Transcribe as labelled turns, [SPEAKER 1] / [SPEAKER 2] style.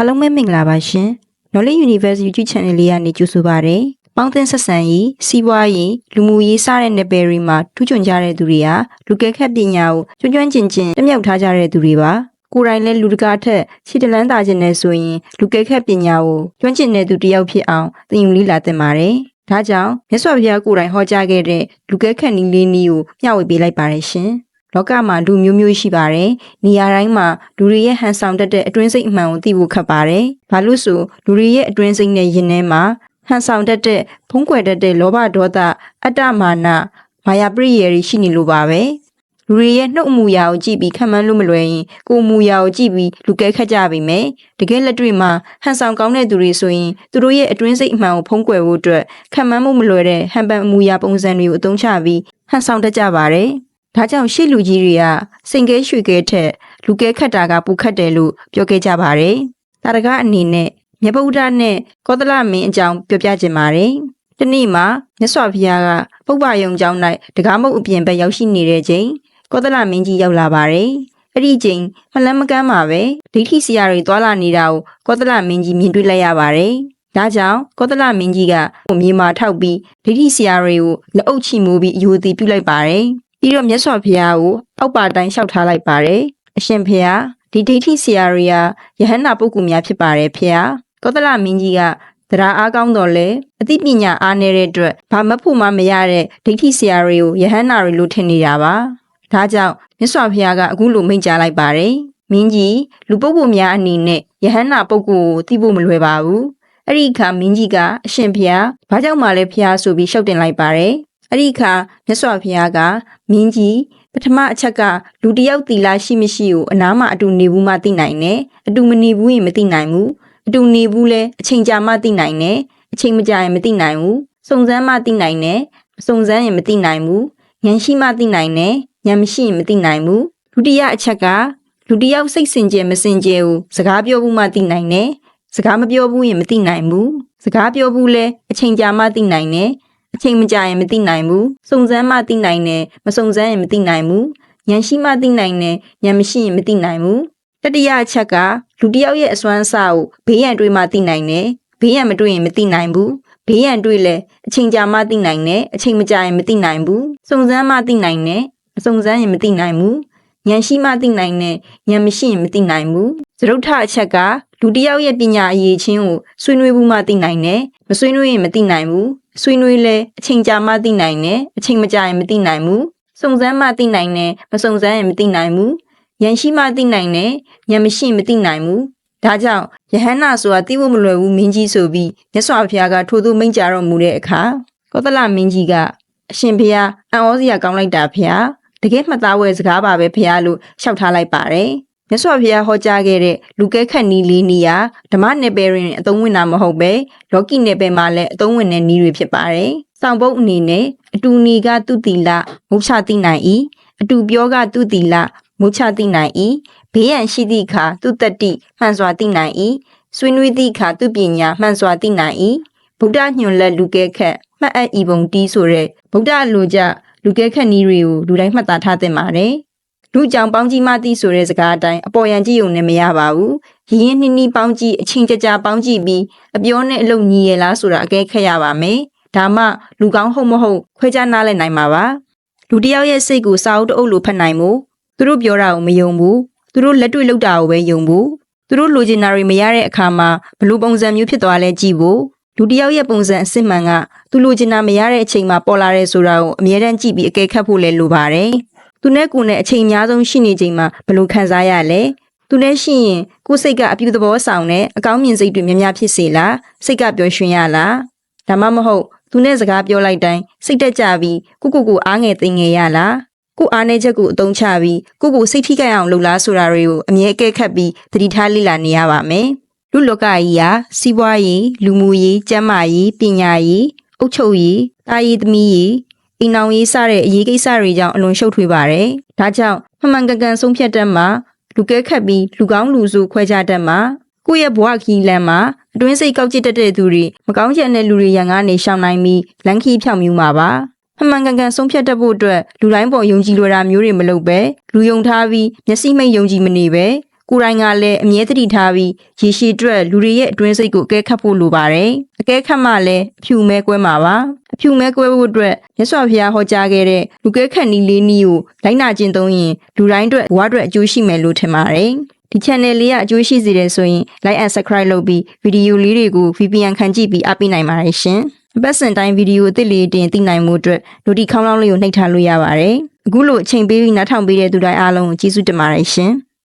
[SPEAKER 1] အားလုံးပဲမင်္ဂလာပါရှင် Knowledge Universe YouTube Channel လေးကနေကြိုဆိုပါရစေ။ပေါင်းသင်းဆက်ဆံရေးစီးပွားရေးလူမှုရေးစတဲ့နယ်ပယ်တွေမှာထူးချွန်ကြတဲ့သူတွေဟာလူကဲခက်ပညာကိုကျွမ်းကျွမ်းကျင်ကျင်တက်မြောက်ထားကြတဲ့သူတွေပါ။ကိုယ်တိုင်လည်းလူတကာထက်ခြေတလန်းတာခြင်းနဲ့ဆိုရင်လူကဲခက်ပညာကိုကျွမ်းကျင်တဲ့သူတစ်ယောက်ဖြစ်အောင်သင်ယူလေ့လာသင့်ပါတယ်။ဒါကြောင့်မြတ်စွာဘုရားကိုယ်တိုင်ဟောကြားခဲ့တဲ့လူကဲခက်နည်းလေးနည်းကိုမျှဝေပေးလိုက်ပါတယ်ရှင်။ လောကမှာလူမျိုးမျိုးရှိပါတယ်။နေရာတိုင်းမှာလူတွေရဲ့ဟန်ဆောင်တတ်တဲ့အတွင်းစိတ်အမှန်ကိုသိဖို့ခက်ပါတယ်။ဘာလို့ဆိုလူတွေရဲ့အတွင်းစိတ်နဲ့ယင်ထဲမှာဟန်ဆောင်တတ်တဲ့ဖုံးကွယ်တတ်တဲ့လောဘဒေါသအတ္တမာနမာယာပရိယေတွေရှိနေလို့ပါပဲ။လူတွေရဲ့နှုတ်အမူအရာကိုကြည့်ပြီးခံမှန်းလို့မလွယ်ရင်ကိုယ်အမူအရာကိုကြည့်ပြီးလူကဲခတ်ကြပြီမယ်။တကယ်လက်တွေ့မှာဟန်ဆောင်ကောင်းတဲ့သူတွေဆိုရင်သူတို့ရဲ့အတွင်းစိတ်အမှန်ကိုဖုံးကွယ်ဖို့အတွက်ခံမှန်းမှုမလွယ်တဲ့ဟန်ပန်အမူအရာပုံစံတွေကိုအသုံးချပြီးဟန်ဆောင်တတ်ကြပါတယ်။ ဒါကြောင့်ရှေ့လူကြီးတွေကစိန်ကဲရွှေကဲထက်လူကဲခတ်တာကပူခတ်တယ်လို့ပြောခဲ့ကြပါတယ်။တာရကအနေနဲ့မြတ်ဗုဒ္ဓနဲ့ကောသလမင်းအကြောင်းပြောပြခြင်းပါတယ်။ဒီနေ့မှာမြတ်စွာဘုရားကပုပ္ပယုံကျောင်း၌တကားမုတ်အပြင်ဘက်ရောက်ရှိနေတဲ့ချိန်ကောသလမင်းကြီးရောက်လာပါတယ်။အဲ့ဒီချိန်မလန်းမကမ်းမှာပဲဒိဋ္ဌိဆရာတွေတွာလာနေတာကိုကောသလမင်းကြီးမြင်တွေ့လိုက်ရပါတယ်။ဒါကြောင့်ကောသလမင်းကြီးကမြေမာထောက်ပြီးဒိဋ္ဌိဆရာတွေကိုလက်အုပ်ချီမိုးပြီးအယိုသည်ပြုလိုက်ပါတယ်။ ပြီးတော့မြတ်စွာဘုရားကိုအောက်ပါတိုင်းလျှောက်ထားလိုက်ပါတယ်အရှင်ဖေဟာဒီဒိဋ္ဌိဆရာတွေဟာယဟန္တာပုဂ္ဂိုလ်များဖြစ်ပါတယ်ဖေဟာကောသလမင်းကြီးကတရားအားကောင်းတော်လဲအသိပညာအားနေတဲ့အတွက်ဘာမဖို့မှမရတဲ့ဒိဋ္ဌိဆရာတွေကိုယဟန္တာတွေလို့ထင်နေတာပါဒါကြောင့်မြတ်စွာဘုရားကအခုလိုမိန့်ကြားလိုက်ပါတယ်မင်းကြီးလူပုဂ္ဂိုလ်များအနေနဲ့ယဟန္တာပုဂ္ဂိုလ်ကိုသိဖို့မလွယ်ပါဘူးအဲ့ဒီအခါမင်းကြီးကအရှင်ဖျားဘာကြောင့်မှလဲဖျားဆိုပြီးရှောက်တင်လိုက်ပါတယ် အဲ့ဒီအခါမြတ်စွာဘုရားကမင်းကြီးပထမအချက်ကလူတစ်ယောက်တီလာရှိမရှိကိုအနားမှာအတူနေဘူးမှသိနိုင်တယ်အတူမနေဘူးရင်မသိနိုင်ဘူးအတူနေဘူးလဲအချိန်ကြာမှသိနိုင်တယ်အချိန်မကြာရင်မသိနိုင်ဘူးစုံစမ်းမှသိနိုင်တယ်မစုံစမ်းရင်မသိနိုင်ဘူးဉာဏ်ရှိမှသိနိုင်တယ်ဉာဏ်မရှိရင်မသိနိုင်ဘူးဒုတိယအချက်ကလူတစ်ယောက်စိတ်စင်ကြယ်မစင်ကြယ်ကိုစကားပြောဘူးမှသိနိုင်တယ်စကားမပြောဘူးရင်မသိနိုင်ဘူးစကားပြောဘူးလဲအချိန်ကြာမှသိနိုင်တယ် အချိန်မကြာရင်မသိနိုင်ဘူးစုံစမ်းမှသိနိုင်တယ်မစုံစမ်းရင်မသိနိုင်ဘူးဉာဏ်ရှိမှသိနိုင်တယ်ဉာဏ်မရှိရင်မသိနိုင်ဘူးတတိယအချက်ကလူတစ်ယောက်ရဲ့အစွမ်းအစကိုဘေးရန်တွေးမှသိနိုင်တယ်ဘေးရန်မတွေးရင်မသိနိုင်ဘူးဘေးရန်တွေးလဲအချိန်ကြာမှသိနိုင်တယ်အချိန်မကြာရင်မသိနိုင်ဘူးစုံစမ်းမှသိနိုင်တယ်မစုံစမ်းရင်မသိနိုင်ဘူး ဉာဏ်ရှိမှသိနိုင်တယ်ဉာဏ်မရှိရင်မသိနိုင်ဘူးသရုတ်ထအချက်ကလူတစ်ယောက်ရဲ့ပညာအရေးချင်းကိုဆွေးနွေးဘူးမှသိနိုင်တယ်မဆွေးနွေးရင်မသိနိုင်ဘူးဆွေးနွေးလဲအချိန်ကြာမှသိနိုင်တယ်အချိန်မကြာရင်မသိနိုင်ဘူးစုံစမ်းမှသိနိုင်တယ်မစုံစမ်းရင်မသိနိုင်ဘူးဉာဏ်ရှိမှသိနိုင်တယ်ဉာဏ်မရှိရင်မသိနိုင်ဘူးဒါကြောင့်ယဟန္နာဆိုတာသိဖို့မလွယ်ဘူးမင်းကြီးဆိုပြီးမြတ်စွာဘုရားကထိုသို့မိန့်ကြားတော်မူတဲ့အခါကောသလမင်းကြီးကအရှင်ဘုရားအံ့ဩစရာကောင်းလိုက်တာဘုရား တကယ်မှတ်သားဝဲစကားပါပဲဘုရားလို့လျှောက်ထားလိုက်ပါတယ်မြတ်စွာဘုရားဟောကြားခဲ့တဲ့လူကဲခတ်နီးလေးနီးရာဓမ္မနယ်ပယ်ရင်အသုံးဝင်တာမဟုတ်ပဲလောကီနယ်ပယ်မှာလည်းအသုံးဝင်တဲ့နီးတွေဖြစ်ပါတယ်။စောင့်ပုတ်အနေနဲ့အတူနီကသူတိလမုတ်ချတိနိုင်၏အတူပြောကသူတိလမုတ်ချတိနိုင်၏ဘေးရန်ရှိသည့်အခါသူတတ္တိမှန်စွာသိနိုင်၏ဆွေးနွေးသည့်အခါသူပညာမှန်စွာသိနိုင်၏ဗုဒ္ဓညွန်လက်လူကဲခတ်မှတ်အပ်ဤပုံတီးဆိုတဲ့ဗုဒ္ဓလိုကြ လူကဲခတ်နီးတွေကိုလူတိုင်းမှတ်သားထားသင့်ပါတယ်။လူကြောင်ပေါင်းကြီးမသိဆိုတဲ့စကားအတိုင်းအပေါ်ယံကြည့်ုံနဲ့မရပါဘူး။ရင်းရင်းနှီးနှီးပေါင်းကြည့်အချင်းကြကြပေါင်းကြည့်ပြီးအပြောနဲ့အလုပ်ညီရလားဆိုတာအကဲခတ်ရပါမယ်။ဒါမှလူကောင်းဟုတ်မဟုတ်ခွဲခြားနားလည်နိုင်မှာပါ။လူတစ်ယောက်ရဲ့စိတ်ကိုစာအုပ်တအုပ်လိုဖတ်နိုင်မှုသူတို့ပြောတာကိုမယုံဘူး။သူတို့လက်တွေ့လုပ်တာကိုပဲယုံဘူး။သူတို့လိုချင်တာတွေမရတဲ့အခါမှာဘလို့ပုံစံမျိုးဖြစ်သွားလဲကြည့်ဖို့ လူတစ်ယောက်ရဲ့ပုံစံအစစ်မှန်ကသူလိုချင်တာမရတဲ့အချိန်မှာပေါ်လာတဲ့ဆိုတာကိုအမြဲတမ်းကြည့်ပြီးအကဲခတ်ဖို့လည်းလိုပါတယ်။သူနဲ့ကိုယ်နဲ့အချိန်အများဆုံးရှိနေချိန်မှာဘယ်လိုခံစားရလဲသူနဲ့ရှိရင်ကိုယ်စိတ်ကအပြူသဘောဆောင်နဲ့အကောင်းမြင်စိတ်တွေများများဖြစ်စေလားစိတ်ကပျော်ရွှင်ရလားဒါမှမဟုတ်သူနဲ့စကားပြောလိုက်တိုင်းစိတ်တက်ကြပြီးကိုကိုကိုအားငယ်သိငယ်ရလားကိုအားနေချက်ကိုအတုံးချပြီးကိုကိုစိတ်ထိခိုက်အောင်လုပ်လားဆိုတာတွေကိုအမြဲအကဲခတ်ပြီးသတိထားလေ့လာနေရပါမယ် လူလောကကြီးဟာစီးပွားရေးလူမှုရေးကျန်းမာရေးပညာရေးအုပ်ချုပ်ရေးတာရေးသမီးရေးအိမ်အောင်ရေးစတဲ့အရေးကိစ္စတွေကြောင့်အလွန်ရှုပ်ထွေးပါတယ်။ဒါကြောင့်မှန်မှန်ကန်ကန်ဆုံးဖြတ်တတ်မှာလူကဲခတ်ပြီးလူကောင်းလူစုခွဲခြားတတ်မှာကိုယ့်ရဲ့ဘဝခီးလမ်းမှာအတွင်းစိတ်ကောက်ကျစ်တတ်တဲ့သူတွေမကောင်းချက်တဲ့လူတွေရန်ကနေရှောင်နိုင်ပြီးလန်ခီဖြောင်မြူမှာပါ။မှန်မှန်ကန်ကန်ဆုံးဖြတ်တတ်ဖို့အတွက်လူတိုင်းပေါ်ယုံကြည်လွယ်တာမျိုးတွေမလုပ်ပဲလူယုံထားပြီးမျက်စိမိတ်ယုံကြည်မနေပဲ ကိုယ်တိုင်ကလည်းအမြဲတတိထားပြီးရေရှည်အတွက်လူတွေရဲ့အတွင်းစိတ်ကိုအကဲခတ်ဖို့လိုပါတယ်အကဲခတ်မှလည်းအဖြူမဲကွဲမှာပါအဖြူမဲကွဲဖို့အတွက်မြတ်စွာဘုရားဟောကြားခဲ့တဲ့လူကဲခတ်နီးလေးနည်းကိုလိုက်နာကျင့်သုံးရင်လူတိုင်းအတွက်ဘဝအတွက်အကျိုးရှိမယ်လို့ထင်ပါတယ်ဒီ channel လေးကအကျိုးရှိစေတယ်ဆိုရင် like and subscribe လုပ်ပြီးဗီဒီယိုလေးတွေကို VPN ခံကြည့်ပြီးအားပေးနိုင်ပါတယ်ရှင်။အပတ်စဉ်တိုင်းဗီဒီယိုအသစ်လေးတင်သိနိုင်မှုအတွက် notification ခေါင်းလောင်းလေးကိုနှိပ်ထားလို့ရပါတယ်။အခုလိုအချိန်ပေးပြီးနားထောင်ပေးတဲ့သူတိုင်းအားလုံးကိုကျေးဇူးတင်ပါတယ်ရှင်။